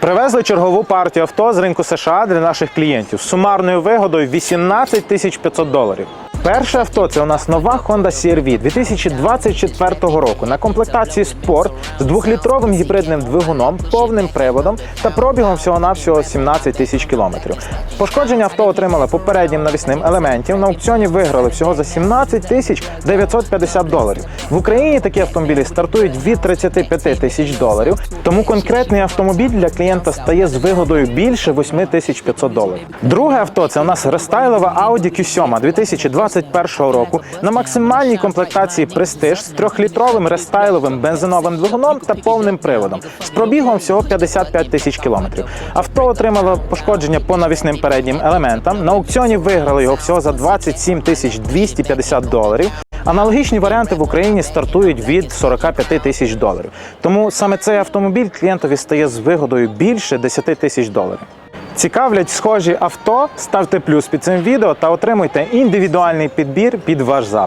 Привезли чергову партію авто з ринку США для наших клієнтів з сумарною вигодою 18 тисяч 500 доларів. Перше авто це у нас нова Honda CR-V 2024 року на комплектації спорт з двохлітровим гібридним двигуном, повним приводом та пробігом всього-навсього 17 тисяч кілометрів. Пошкодження авто отримали попереднім навісним елементів. На аукціоні виграли всього за 17 тисяч 950 доларів. В Україні такі автомобілі стартують від 35 тисяч доларів. Тому конкретний автомобіль для клієнта стає з вигодою більше 8 тисяч 500 доларів. Друге авто це у нас рестайлова Audi Q7 2021 року на максимальній комплектації Prestige з трьохлітровим рестайловим бензиновим двигуном та повним приводом з пробігом всього 55 тисяч кілометрів. Авто отримало пошкодження по навісним переднім елементам. На аукціоні виграли його всього за 27 тисяч 250 доларів. Аналогічні варіанти в Україні стартують від 45 тисяч доларів. Тому саме цей автомобіль клієнтові стає з вигодою більше 10 тисяч доларів. Цікавлять схожі авто? Ставте плюс під цим відео та отримуйте індивідуальний підбір під ваш запит.